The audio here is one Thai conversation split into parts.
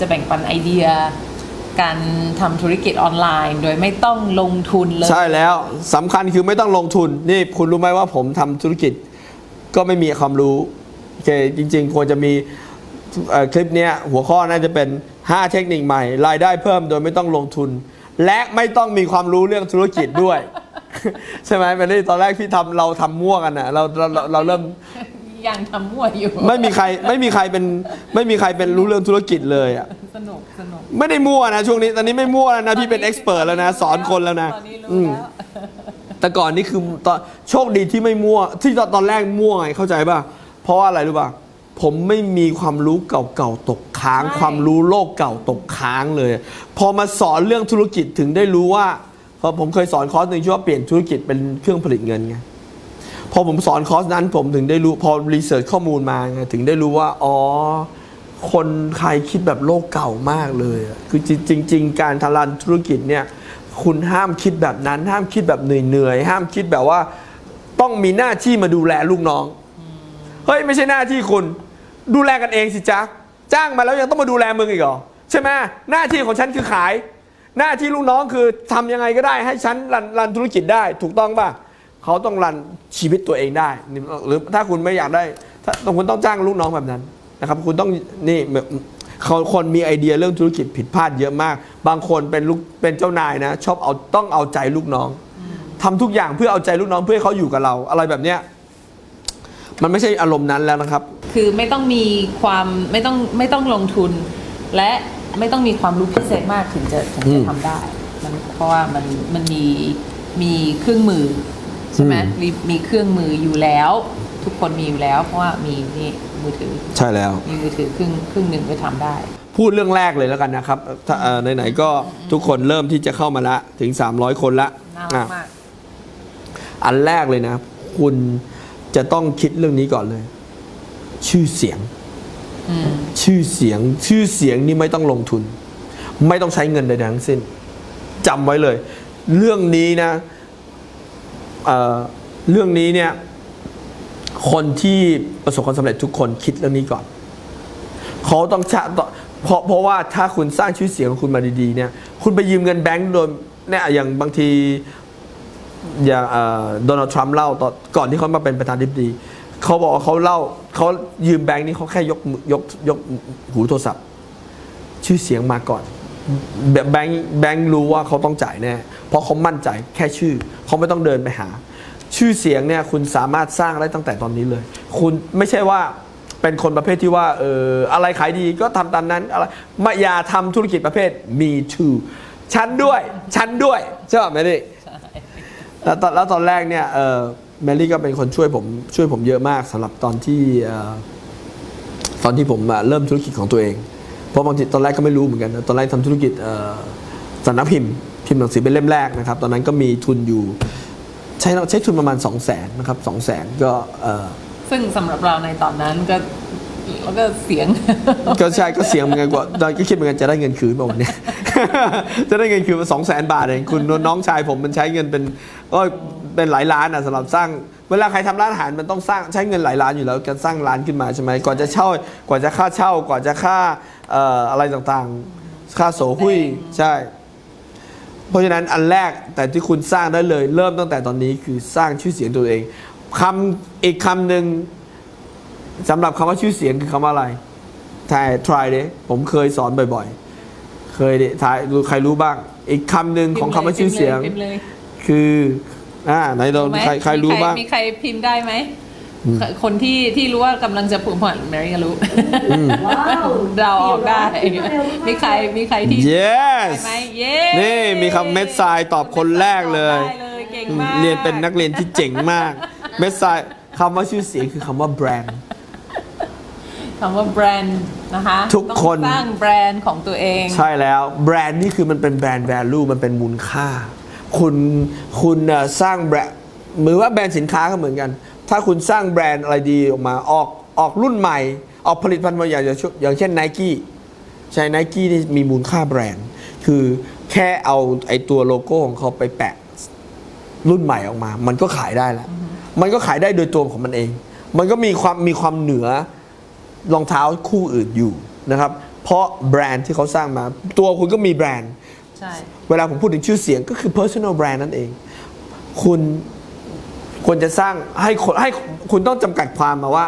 จะแบ่งปันไอเดีย การทำธุรกิจออนไลน์ โดยไม่ต้องลงทุนเลย ใช่แล้วสำคัญคือไม่ต้องลงทุน นี่คุณรู้ไหมว่าผมทำธุรกิจก็ไม่มีความรู้โอเคจริง ๆ ควรจะมีคลิปเนี้ยหัวข้อน่าจะเป็น 5 เทคนิคใหม่ รายได้เพิ่มโดยไม่ต้องลงทุน และไม่ต้องมีความรู้เรื่องธุรกิจด้วย ใช่ไหมแมรี่ตอนแรกพี่ทำเราทำมั่วกันนะเราเราเราเริ่ม ยังทำมั่วอยู่ ไม่มีใครไม่มีใครเป็นไม่มีใครเป็นรู้เรื่องธุรกิจเลยอะสนุกสนุกไม่ได้มั่วนะช่วงนี้ตอนนี้ไม่มั่วแล้วนะพี่เป็นเอ็กซ์เพรสแล้วนะ สอนคนแล้วนะตอนนี้อืรู้มแล้วแต่ก่อนนี่คือตอนโชคดีที่ไม่มั่ว ที่ตอนตอนแรกมั่วไงเข้าใจป่ะ เพราะว่าอะไรรู้ป่ะ ผมไม่มีความรู้เก่าๆตกค้างใช่ความรู้โลกเก่าตกค้างเลย พอมาสอนเรื่องธุรกิจถึงได้รู้ว่าเพราะผมเคยสอนคอร์สหนึ่งชื่อว่าเปลี่ยนธุรกิจเป็นเครื่องผลิตเงินไง พอผมสอนคอร์สนั้นผมถึงได้รู้พอรีเสิร์ชข้อมูลมาไงถึงได้รู้ว่า อ๋อ คนไทยคิดแบบโลกเก่ามากเลย คือจริง ๆ การทำรันธุรกิจเนี่ยคุณห้ามคิดแบบนั้น ห้ามคิดแบบเหนื่อยๆห้ามคิดแบบว่าต้องมีหน้าที่มาดูแลลูกน้อง เฮ้ย ไม่ใช่หน้าที่คุณ ดูแลกันเองสิจ๊ะจ้างมาแล้วยังต้องมาดูแลมึงอีกเหรอใช่ไหมหน้าที่ของฉันคือขาย หน้าที่ลูกน้องคือทำยังไงก็ได้ให้ฉันรันรันธุรกิจได้ ถูกต้องป่ะ เขาต้องรันชีวิตตัวเองได้ หรือถ้าคุณไม่อยากได้ถ้าคุณต้องจ้างลูกน้องแบบนั้นนะครับ คุณต้องนี่เขาคนมีไอเดียเรื่องธุรกิจผิดพลาดเยอะมาก บางคนเป็นลูกเป็นเจ้านายนะ ชอบเอาต้องเอาใจลูกน้องทำทุกอย่างเพื่อเอาใจลูกน้องเพื่อให้เขาอยู่กับเรา อะไรแบบเนี้ยมันไม่ใช่อารมณ์นั้นแล้วนะครับ คือไม่ต้องมีความไม่ต้องไม่ต้องลงทุน และไม่ต้องมีความรู้พิเศษมากถึงจะถึงอืจะมทำได้มันเพราะว่ามันมันมีมีเครื่องมือใช่ไหมอืมมีมีเครื่องมืออยู่แล้ว ทุกคนมีอยู่แล้ว เพราะว่ามีนี่มือถือ ใช่แล้ว มีมือถือเครื่องเครื่องหนึ่งไปทำได้ พูดเรื่องแรกเลยแล้วกันนะครับถ้าเอ่อไหนๆก็ทุกคนเริ่มที่จะเข้ามาละถึง 300 คนละน่ารักอะมาก อันแรกเลยนะ คุณจะต้องคิดเรื่องนี้ก่อนเลย ชื่อเสียง อืม ชื่อเสียงชื่อเสียงนี่ไม่ต้องลงทุน ไม่ต้องใช้เงินใดๆทั้งสิ้นจำไว้เลย เรื่องนี้นะ เเรื่องนี้เนี่ยคนที่ประสบความสำเร็จทุกคนคิดเรื่องนี้ก่อน เขาต้องชะเพราะเพราะว่าถ้าคุณสร้างชื่อเสียงของคุณมาดีๆเนี่ยคุณไปยืมเงินแบงก์โดยเนี่ยอย่างบางทีอย่างโดนัลด์ทรัมป์เล่าตอนก่อนที่เขามาเป็นประธานาธิบดีเขาบอกว่าเขาเล่าเขายืมแบงค์นี้เขาแค่ยกยกยกหูโทรศัพท์ ชื่อเสียงมาก่อนแบบแบงค์แบงค์รู้ว่าเขาต้องจ่ายแน่ เพราะเขามั่นใจแค่ชื่อ เขาไม่ต้องเดินไปหา ชื่อเสียงเนี่ยคุณสามารถสร้างได้ตั้งแต่ตอนนี้เลย คุณไม่ใช่ว่าเป็นคนประเภทที่ว่าเอออะไรขายดีก็ทำตามนั้นอะไรมาอย่าทำธุรกิจประเภท me too ฉันด้วยฉันด้วยใช่ป่ะไม่แล้วตอนแล้วตอนแรกเนี่ยเออแมรี่ก็เป็นคนช่วยผมช่วยผมเยอะมากสำหรับตอนที่ตอนที่ผมเริ่มธุรกิจของตัวเอง เพราะบางทีตอนแรกก็ไม่รู้เหมือนกัน ตอนแรกทำธุรกิจสำนักพิมพ์ พิมพ์หนังสือเป็นเล่มแรกนะครับ ตอนนั้นก็มีทุนอยู่ ใช้ใช้ทุนประมาณ 2 0 0แสนนะครับสองแสนก็เอ่อซึ่งสำหรับเราในตอนนั้นก็แล้วก็เสียง ก็ใช่ก็เสียงเหมือนกันกว่าตอนก็คิดเหมือนกันจะได้เงินคืนป่าวันนี้จะได้เงินคืนมาสองแสนบาทเองคุณน้องชายผมมันใช้เงินเป็นก็เป็นหลายล้านอะสำหรับสร้างเวลาใครทำร้านอาหารมันต้องสร้างใช้เงินหลายล้านอยู่แล้วการสร้างร้านขึ้นมาใช่ไหมก่อนจะเช่ากว่าจะค่าเช่ากว่าจะค่าเอ่ออะไรต่างๆ ค่าโสหุ้ยใช่ เพราะฉะนั้นอันแรกแต่ที่คุณสร้างได้เลย เริ่มตั้งแต่ตอนนี้คือสร้างชื่อเสียงตัวเองคำอีกคำหนึ่งสำหรับคำว่าชื่อเสียงคือคำว่าอะไรทาย try เด้ผมเคยสอนบ่อยๆ เคยดิทายรู้ใครรู้บ้าง อีกคำหนึ่งของคำว่าชื่อเสียงพิมพ์เลยคืออ่าไหนเราพิมพ์เลยใครใครรู้บ้างมีใครพิมพ์ได้ไหม คนที่ที่รู้ว่ากำลังจะผูกพันแมรี่ก็รู้ว้าวเราออกได้ มีใครมีใครที่ yes ได้ไหมเย้นี่มีคำเม็ดทรายตอบคนแรกเลยได้เลยเก่งมากเรียนเป็นนักเรียนที่เจ๋งมาก เม็ดทรายคำว่าชื่อเสียงคือคำว่าแบรนด์คำว่าแบรนด์นะคะทุกคนต้องสร้างแบรนด์ของตัวเอง ใช่แล้วแบรนด์นี่คือมันเป็นแบรนด์ value มันเป็นมูลค่า คุณคุณเอ่อสร้างแบรนด์หรือว่าแบรนด์สินค้าก็เหมือนกัน ถ้าคุณสร้างแบรนด์อะไรดีออกมาออกออกรุ่นใหม่ ออกผลิตภัณฑ์บางอย่างอย่างเช่นอย่างเช่นไนกี้ใช่ไนกี้นี่มีมูลค่าแบรนด์ คือแค่เอาไอตัวโลโก้ของเขาไปแปะรุ่นใหม่ออกมา มันก็ขายได้แล้ว มันก็ขายได้โดยตัวของมันเอง มันก็มีความมีความเหนือรองเท้าคู่อื่นอยู่นะครับพเพราะแบรนด์ที่เขาสร้างมา ตัวคุณก็มีแบรนด์ใช่เวลาผมพูดถึงชื่อเสียงก็คือ personal brand นั่นเอง คุณ ควรจะสร้างให้คนให้คุณต้องจำกัดความมาว่า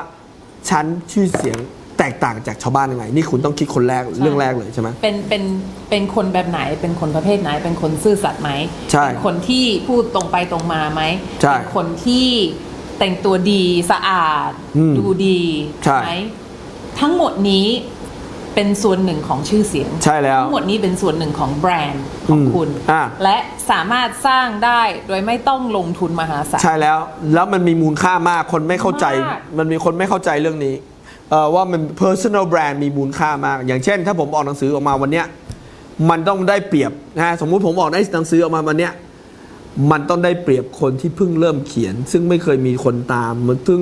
ฉันชื่อเสียงแตกต่างจากชาวบ้านยังไง นี่คุณต้องคิดคนแรกเรื่องแรกเลยใช่ไหม เป็นเป็นเป็นคนแบบไหน เป็นคนประเภทไหน เป็นคนซื่อสัตย์ไหมใช่เป็นคนที่พูดตรงไปตรงมาไหมใช่เป็นคนที่แต่งตัวดีสะอาด อืมดูดีใช่ ไหมทั้งหมดนี้ เป็นส่วนหนึ่งของชื่อเสียงใช่แล้วทั้งหมดนี้เป็นส่วนหนึ่งของแบรนด์ของอืมคุณ อะ และสามารถสร้างได้โดยไม่ต้องลงทุนมหาศาล ใช่แล้วแล้วมันมีมูลค่ามากคนไม่เข้าใจ มาก มันมีคนไม่เข้าใจเรื่องนี้เอ่อว่ามัน personal brand มีมูลค่ามาก อย่างเช่น ถ้าผมออกหนังสือออกมาวันเนี้ยมันต้องได้เปรียบนะฮะสมมุติผมออกได้หนังสือออกมาวันเนี้ยมันต้องได้เปรียบคนที่เพิ่งเริ่มเขียน ซึ่งไม่เคยมีคนตามมันซึ่ง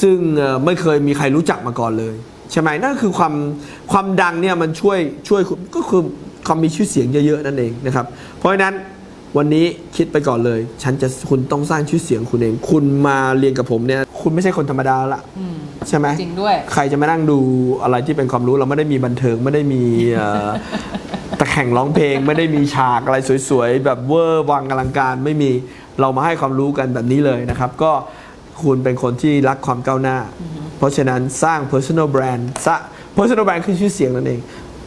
ซึ่งเอ่อไม่เคยมีใครรู้จักมาก่อนเลย ใช่ไหมนั่นคือความความดังเนี่ยมันช่วยช่วยคุณก็คือความมีชื่อเสียงเยอะๆนั่นเองนะครับ เพราะฉะนั้นวันนี้คิดไปก่อนเลย ฉันจะคุณต้องสร้างชื่อเสียงคุณเอง คุณมาเรียนกับผมเนี่ย คุณไม่ใช่คนธรรมดาละอืมใช่ไหม จริงด้วย ใครจะมานั่งดูอะไรที่เป็นความรู้เราไม่ได้มีบันเทิงไม่ได้มีเอ่อ ตะแข่งร้องเพลง ไม่ได้มีฉากอะไรสวยๆ แบบเวอร์วังอลังการไม่มีเรามาให้ความรู้กันแบบนี้เลยนะครับ ก็คุณเป็นคนที่รักความก้าวหน้าเพ ราะฉะนั้นสร้าง personal brand สร้าง personal brand คือชื่อเสียงนั่นเอง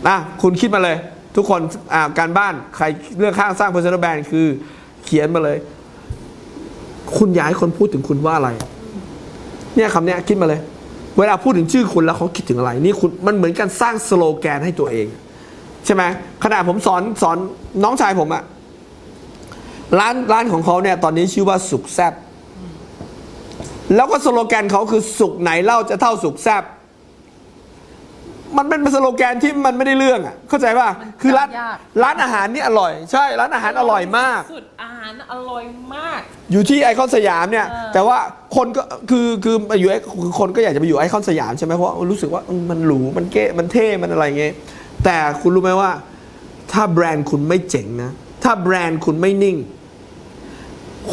อะคุณคิดมาเลย ทุกคนอ่าการบ้านใครเลือกข้างสร้าง personal brand คือเขียนมาเลย คุณอยากให้คนพูดถึงคุณว่าอะไร เนี่ยคำเนี้ยคิดมาเลย เวลาพูดถึงชื่อคุณแล้วเขาคิดถึงอะไร นี่คุณมันเหมือนการสร้างสโลแกนให้ตัวเอง ใช่ไหมขณะผมสอนสอนน้องชายผมอะร้านร้านของเขาเนี่ยตอนนี้ชื่อว่าสุขแซบ แล้วก็สโลแกนเขาคือสุขไหนเล่าจะเท่าสุขแซบมันเป็นสโลแกนที่มันไม่ได้เรื่องอะเข้าใจป่ะ มันคือร้านยาก ร้านอาหารนี่อร่อย ใช่ ร้านอาหารอร่อยมาก สุดอาหารอร่อยมาก อยู่ที่ไอคอนสยามเนี่ย เออ แต่ว่าคนก็คือคือมาอยู่ไอคือคนก็อยากจะไปอยู่ไอคอนสยามใช่ไหมเพราะรู้สึกว่าเออมันหรูมันเก๋มันเท่มันอะไรเงี้ยแต่คุณรู้ไหมว่า ถ้าแบรนด์คุณไม่เจ๋งนะ ถ้าแบรนด์คุณไม่นิ่ง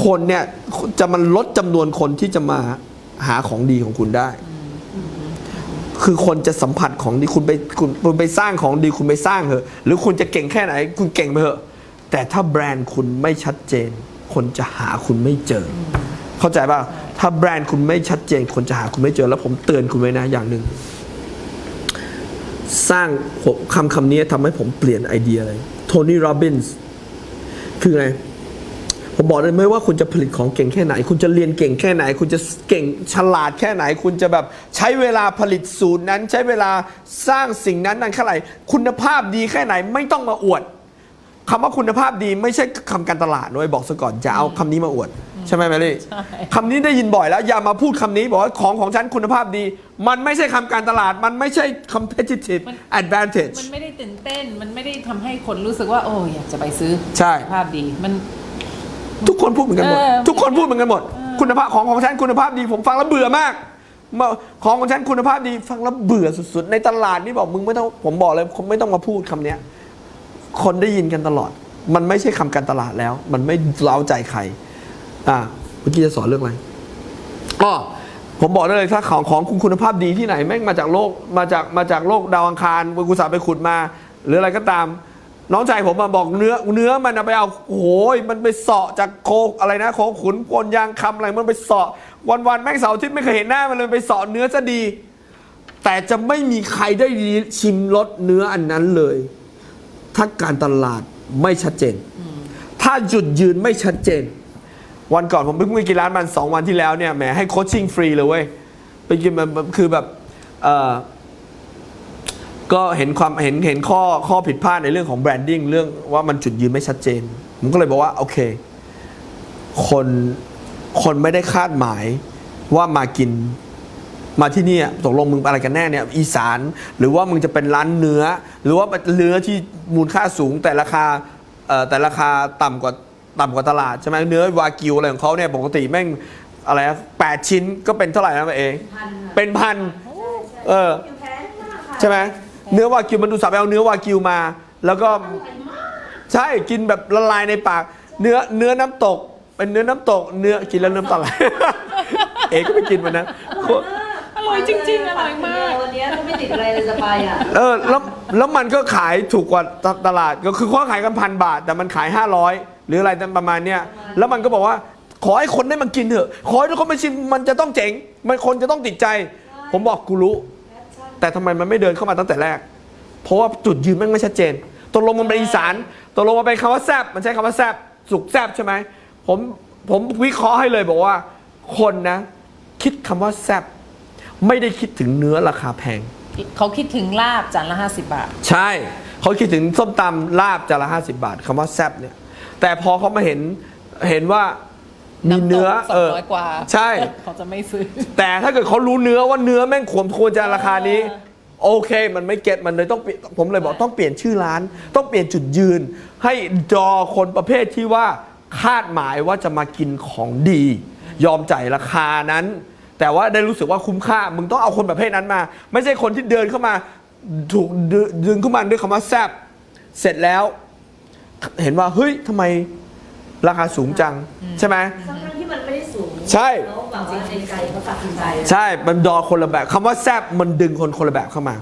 คนเนี่ยจะมันลดจำนวนคนที่จะมาหาของดีของคุณได้ คือคนจะสัมผัสของดีคุณไปคุณคุณไปสร้างของดีคุณไปสร้างเถอะหรือคุณจะเก่งแค่ไหน คุณเก่งไปเถอะ แต่ถ้าแบรนด์คุณไม่ชัดเจน คนจะหาคุณไม่เจออเข้าใจป่ะถ้าแบรนด์คุณไม่ชัดเจน คนจะหาคุณไม่เจอ แล้วผมเตือนคุณไว้นะอย่างหนึ่งสร้างผมคำคำนี้ทำให้ผมเปลี่ยนไอเดียเลยโทนี่โรบินส์คือไง ผมบอกเลยไม่ว่าคุณจะผลิตของเก่งแค่ไหน คุณจะเรียนเก่งแค่ไหน คุณจะเก่งฉลาดแค่ไหน คุณจะแบบใช้เวลาผลิตสูตรนั้น ใช้เวลาสร้างสิ่งนั้นนั้นแค่ไหนคุณภาพดีแค่ไหนไม่ต้องมาอวดคำว่าคุณภาพดีไม่ใช่คำการตลาดด้วยบอกซะก่อนจะเอาคำนี้มาอวด ใช่ไหมแมรี่ใช่คำนี้ได้ยินบ่อยแล้ว อย่ามาพูดคำนี้บอกว่าของของฉันคุณภาพดี มันไม่ใช่คำการตลาด มันไม่ใช่ competitive มัน advantage มันไม่ได้ตื่นเต้น มันไม่ได้ทำให้คนรู้สึกว่า โอ้อยากจะไปซื้อใช่ ภาพดี มัน ทุกคนพูดเหมือนกันหมด เออ ทุกคนพูดเหมือนกันหมด คุณภาพของของฉันคุณภาพดี ผมฟังแล้วเบื่อมากมาของของฉันคุณภาพดี ฟังแล้วเบื่อสุดๆ ในตลาดนี่บอกมึงไม่ต้องผมบอกเลยผมไม่ต้องมาพูดคำเนี้ย คนได้ยินกันตลอด มันไม่ใช่คำการตลาดแล้ว มันไม่เล้าใจใคร อ่าเมื่อกี้จะสอนเรื่องอะไรอ๋อผมบอกได้เลยถ้าของของคุณคุณภาพดีที่ไหนแม่งมาจากโลกมาจากมาจากโลกดาวอังคารกุศลไปขุดมา หรืออะไรก็ตาม น้องชายผมมาบอกเนื้อเนื้อมันไปเอาโอ้โหมันไปเสาะจากโคอะไรนะโคขุนพลยางคำอะไรมันไปเสาะ วันวันแม่งเสาร์ทิตย์ไม่เคยเห็นหน้ามันเลยไปเสาะเนื้อซะดี แต่จะไม่มีใครได้ชิมรสเนื้ออันนั้นเลย ถ้าการตลาดไม่ชัดเจน ถ้าจุดยืนไม่ชัดเจน วันก่อนผมเพิ่งไปกินร้านมันสองวันที่แล้วเนี่ยแหมให้โคชชิ่งฟรีเลยเว้ยไปกินมันคือแบบเออ ก็เห็นความเห็นเห็นข้อข้อผิดพลาดในเรื่องของแบรนดิ้งเรื่องว่ามันจุดยืนไม่ชัดเจน ผมก็เลยบอกว่า โอเค คนคนไม่ได้คาดหมายว่ามากินมาที่เนี่ยตกลงมึงอะไรกันแน่เนี่ยอีสาน หรือว่ามึงจะเป็นร้านเนื้อ หรือว่าเนื้อที่มูลค่าสูงแต่ราคาเอ่อแต่ราคาต่ำกว่าต่ำกว่าตลาดใช่ไหมเนื้อวากิวอะไรของเขาเนี่ยปกติแม่งอะไรนะแปดชิ้นก็เป็นเท่าไหร่นะเองพันค่ะเป็นพัน เอออยู่แพงมากค่ะใช่ไหม เนื้อวากิวมันดูสับไปเอาเนื้อวากิวมา แล้วก็อร่อยมากใช่กินแบบละลายในปาก เนื้อเนื้อน้ำตก เป็นเนื้อน้ำตก เนื้อกินแล้วน้ำตาไหล เอ๋ก็ไปกินมันนะโคตรอร่อยจริงๆอร่อยมากวันนี้ถ้าไม่ติดอะไรเลยจะไปอะเออแล้วแล้วมันก็ขายถูกกว่าตตลาดก็คือเขาขายกันพันบาท แต่มันขาย 500 หรืออะไรประมาณเนี้ยแล้วมันก็บอกว่าขอให้คนได้มากินเถอะ ขอให้ทุกคนมาชิมมันจะต้องเจ๋ง มันคนจะต้องติดใจ ผมบอกกูรู้ แต่ทำไมมันไม่เดินเข้ามาตั้งแต่แรก เพราะว่าจุดยืนมันไม่ชัดเจนตกลงมันเป็นอีสานตกลงมันเป็นคำว่าแซบมันใช้คำว่าแซบสุกแซบใช่ไหมผมผมวิเคราะห์ให้เลยบอกว่าคนนะ คิดคำว่าแซบไม่ได้คิดถึงเนื้อราคาแพง เขาคิดถึงลาบจานละ50บาท ใช่ เขาคิดถึงส้มตำลาบจานละห้าสิบาทคำว่าแซบเนี่ย แต่พอเขามาเห็นเห็นว่า มีเนื้อำตกเออ200กว่าใช่ เขาจะไม่ซื้อ แต่ถ้าเกิดเขารู้เนื้อว่าเนื้อแม่งควรควรจะราคานี้เออโอเค มันไม่เก็ตมันเลยต้องเปลี่ยนผมเลยบอกต้องเปลี่ยนชื่อร้าน ต้องเปลี่ยนจุดยืน ให้ดอคนประเภทที่ว่าคาดหมายว่าจะมากินของดี ยอมจ่ายราคานั้น แต่ว่าได้รู้สึกว่าคุ้มค่า มึงต้องเอาคนประเภทนั้นมา ไม่ใช่คนที่เดินเข้ามาถูกดึดึงเข้ามาด้วยคำว่าแซบเสร็จแล้ว เห็นว่าเฮ้ยทำไม ราคาสูงจังใช่ไหม ทั้งๆที่มันไม่ได้สูงใช่ แล้วแบบว่าในใจเขาตัดสินใจใช่ มันดอคนละแบบคำว่าแซบมันดึงคนคนละแบบเข้ามา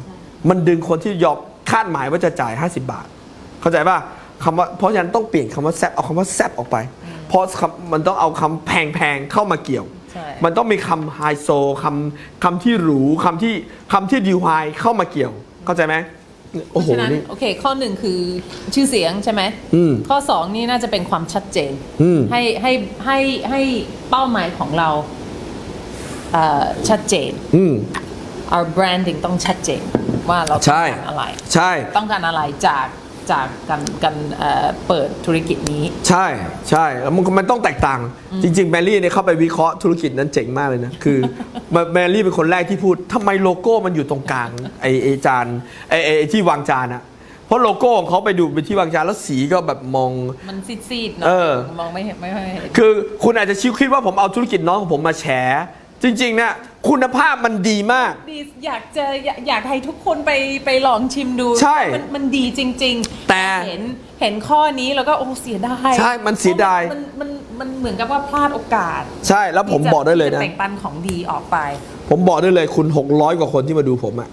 มันดึงคนที่ยอมคาดหมายว่าจะจ่าย 50 บาท เข้าใจป่ะคำว่า เพราะฉะนั้นต้องเปลี่ยนคำว่าแซบเอาคำว่าแซบออกไป เพราะคำมันต้องเอาคำแพงๆเข้ามาเกี่ยว ใช่ มันต้องมีคำไฮโซคำคำที่หรูคำที่คำที่ดิวไฮเข้ามาเกี่ยว เข้าใจไหม โอ้โหฉะนั้นนี่โอเค ข้อหนึ่งคือชื่อเสียงใช่ไหมอืม ข้อสองนี่น่าจะเป็นความชัดเจน อืม ให้ให้ให้ให้เป้าหมายของเราเอ่อชัดเจน อืม our branding ต้องชัดเจนว่าเราต้อใช่งการอะไร ใช่ ต้องการอะไรจาก จากการการเอ่อเปิดธุรกิจนี้ ใช่ใช่แล้วมันมันต้องแตกต่าง จริง ๆ แมรี่เนี่ยเข้าไปวิเคราะห์ธุรกิจนั้นเจ๋งมากเลยนะ คือแมรี่เป็นคนแรกที่พูดทำไมโลโก้มันอยู่ตรงกลางไอไอจานไอไอไอ้ที่วางจานอะเพราะโลโก้ของเขาไปดูไปที่วางจานแล้วสีก็แบบมอง มันซีดๆเอเนาะอมองไม่เห็นไม่ค่อยเห็น คือคุณอาจจะชิวคิดว่าผมเอาธุรกิจน้องของผมมาแฉ จริงๆเนี่ย คุณภาพมันดีมาก ดีอยากจะอยากอยากให้ทุกคนไปไปลองชิมดูใช่มันมันดีจริง ๆ แต่เห็นเห็นข้อนี้แล้วก็โอ้เสียดายใช่มันเสียดายมันมันมันเหมือนกับว่าพลาดโอกาสใช่แล้วผมที่จะบอกได้เลยที่นะจแบ่งปันของดีออกไป ผมบอกได้เลยคุณ 600 กว่าคนที่มาดูผมอะ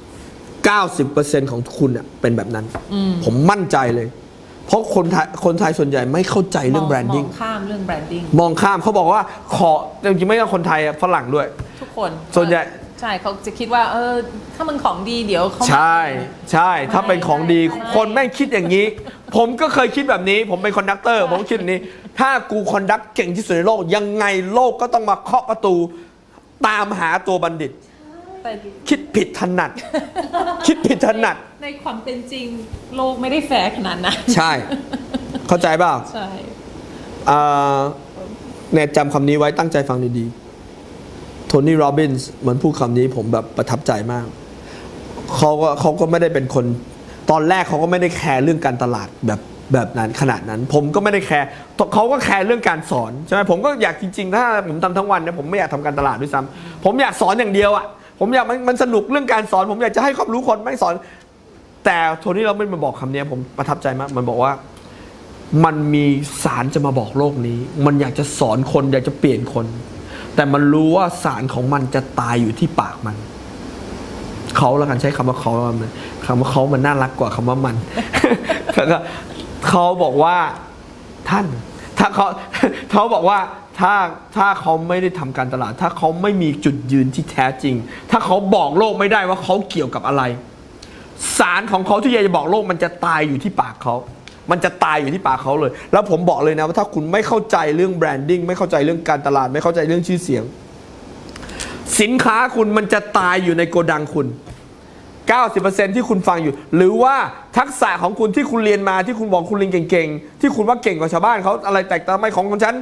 90%ของคุณอะเป็นแบบนั้น ผมมั่นใจเลย เพราะคนไทยคนไทยส่วนใหญ่ไม่เข้าใจเรื่องมแบรนดิ้งมองข้ามเรื่องแบรนดิ้งมองข้ามเขาบอกว่าขอจริงๆไม่ใช่คนไทยอะฝรั่งด้วย ทุกคนส่วนใหญ่ ใช่เขาจะคิดว่าเออถ้ามันของดีเดี๋ยวเขาใช่ใช่ถ้าเป็นของดีใช่คนแม่งคิดอย่างนี้ ผมก็เคยคิดแบบนี้ ผมเป็นคอนดักเตอร์ ผมก็คิดแบบนี้ ถ้ากูคอนดักเก่งที่สุดในโลก ยังไงโลกก็ต้องมาเคาะประตู ตามหาตัวบัณฑิต แต่คิดผิดถนัด คิดผิดถนัด ในความเป็นจริงโลกไม่ได้แฟร์ขนาดนั้นใช่ เข้าใจเปล่าใช่อ่าเนี่ยจำคำนี้ไว้ตั้งใจฟังดีๆโทนี่โรบินส์เหมือนพูดคำนี้ผมแบบประทับใจมากเขาก็เขาก็ไม่ได้เป็นคน ตอนแรกเขาก็ไม่ได้แคร์เรื่องการตลาดแบบแบบนั้นขนาดนั้น ผมก็ไม่ได้แคร์เขาก็แคร์เรื่องการสอนใช่ไหมผมก็อยากจริงๆ ถ้าผมทำทั้งวันเนี่ยผมไม่อยากทำการตลาดด้วยซ้ำผมอยากสอนอย่างเดียวอะ ผมอยากมันมันสนุกเรื่องการสอน ผมอยากจะให้ความรู้คนไม่สอน แต่โทนี่เราไม่มาบอกคำนี้ผมประทับใจมาก มันบอกว่า มันมีสารจะมาบอกโลกนี้ มันอยากจะสอนคนอยากจะเปลี่ยนคน แต่มันรู้ว่าสารของมันจะตายอยู่ที่ปากมันเขาล้วกันใช้คำว่าเขาล้วกันคำว่าเขามันน่ารักกว่าคำว่ามันเขาบอกว่าท่าน ถ้าเขาเขาบอกว่า ถ้าถ้าเขาไม่ได้ทำการตลาด ถ้าเขาไม่มีจุดยืนที่แท้จริง ถ้าเขาบอกโลกไม่ได้ว่าเขาเกี่ยวกับอะไร สารของเขาที่อยากจะบอกโลกมันจะตายอยู่ที่ปากเขามันจะตายอยู่ที่ปากเขาเลย แล้วผมบอกเลยนะว่าถ้าคุณไม่เข้าใจเรื่องแบรนดิ้งไม่เข้าใจเรื่องการตลาด ไม่เข้าใจเรื่องชื่อเสียง สินค้าคุณมันจะตายอยู่ในโกดังคุณ 90%ที่คุณฟังอยู่ หรือว่าทักษะของคุณที่คุณเรียนมาที่คุณบอกคุณเรียนเก่งๆ ที่คุณว่าเก่งกว่าชาวบ้านเขาอะไรแตกต่างไม่ของของฉัน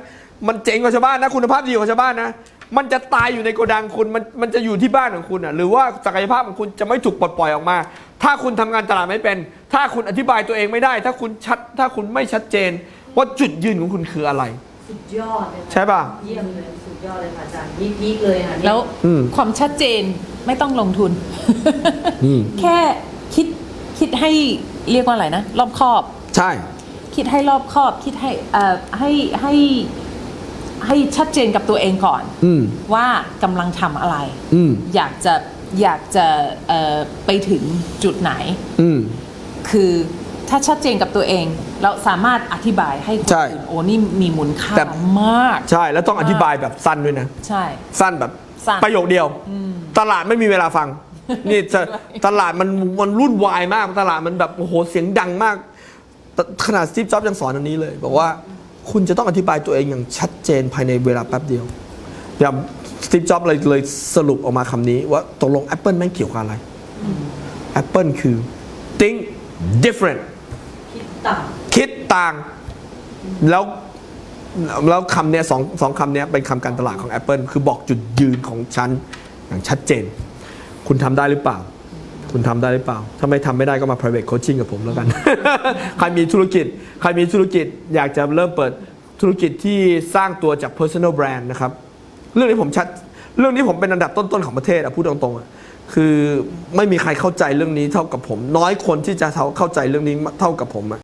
มันเจ๋งกว่าชาวบ้านนะ คุณภาพดีกว่าชาวบ้านนะ มันจะตายอยู่ในโกดังคุณมันมันจะอยู่ที่บ้านของคุณอะหรือว่าศักยภาพของคุณจะไม่ถูกปลดปล่อยออกมา ถ้าคุณทำงานตลาดไม่เป็น ถ้าคุณอธิบายตัวเองไม่ได้ ถ้าคุณชัดถ้าคุณไม่ชัดเจน ว่าจุดยืนของคุณคืออะไร สุดยอดเลยค่ะใช่ป่ะ เยี่ยมเลยสุดยอดเลยค่ะอาจารย์พีคๆเลยค่ะนี่แล้วอืม ความชัดเจนไม่ต้องลงทุนอืมแค่คิดคิดให้เรียกว่าอะไรนะ รอบคอบ ใช่ คิดให้รอบคอบคิดให้เอ่อให้ให้ ให้ชัดเจนกับตัวเองก่อนอืมว่ากำลังทำอะไร อืมอยากจะอยากจะเอ่อไปถึงจุดไหน อืม คือถ้าชัดเจนกับตัวเอง เราสามารถอธิบายให้คนใช่อื่นโอ้นี่มีมูลค่าแต่ มาก ใช่แล้วต้องอธิบายแบบสั้นด้วยนะ ใช่ สั้นแบบสั้นประโยคเดียว ตลาดไม่มีเวลาฟัง นี่จะตลาดมันมันรุ่นวายมากตลาดมันแบบโอ้โหเสียงดังมากแต่ขนาดสตีฟจ็อบยังสอนอันนี้เลย บอกว่า คุณจะต้องอธิบายตัวเองอย่างชัดเจนภายในเวลาแป๊บเดียวอย่างสตีฟจ็อบเลยเลยสรุปออกมาคำนี้ว่าตกลง Apple แม่งเกี่ยวกับอะไร Apple คือ think different คิดต่างคิดต่าง แล้วแล้วคำเนี้ยสองสองคำเนี้ยเป็นคำการตลาดของ Apple คือบอกจุดยืนของฉันอย่างชัดเจน คุณทำได้หรือเปล่า คุณทำได้หรือเปล่า ถ้าไม่ทำไม่ได้ก็มา private coaching กับผมแล้วกัน ใครมีธุรกิจ ใครมีธุรกิจอยากจะเริ่มเปิดธุรกิจที่สร้างตัวจาก personal brand นะครับ เรื่องนี้ผมชัด เรื่องนี้ผมเป็นอันดับต้นๆของประเทศอะพูดตรงๆอะคือไม่มีใครเข้าใจเรื่องนี้เท่ากับผม น้อยคนที่จะเข้าใจเรื่องนี้เท่ากับผมอะ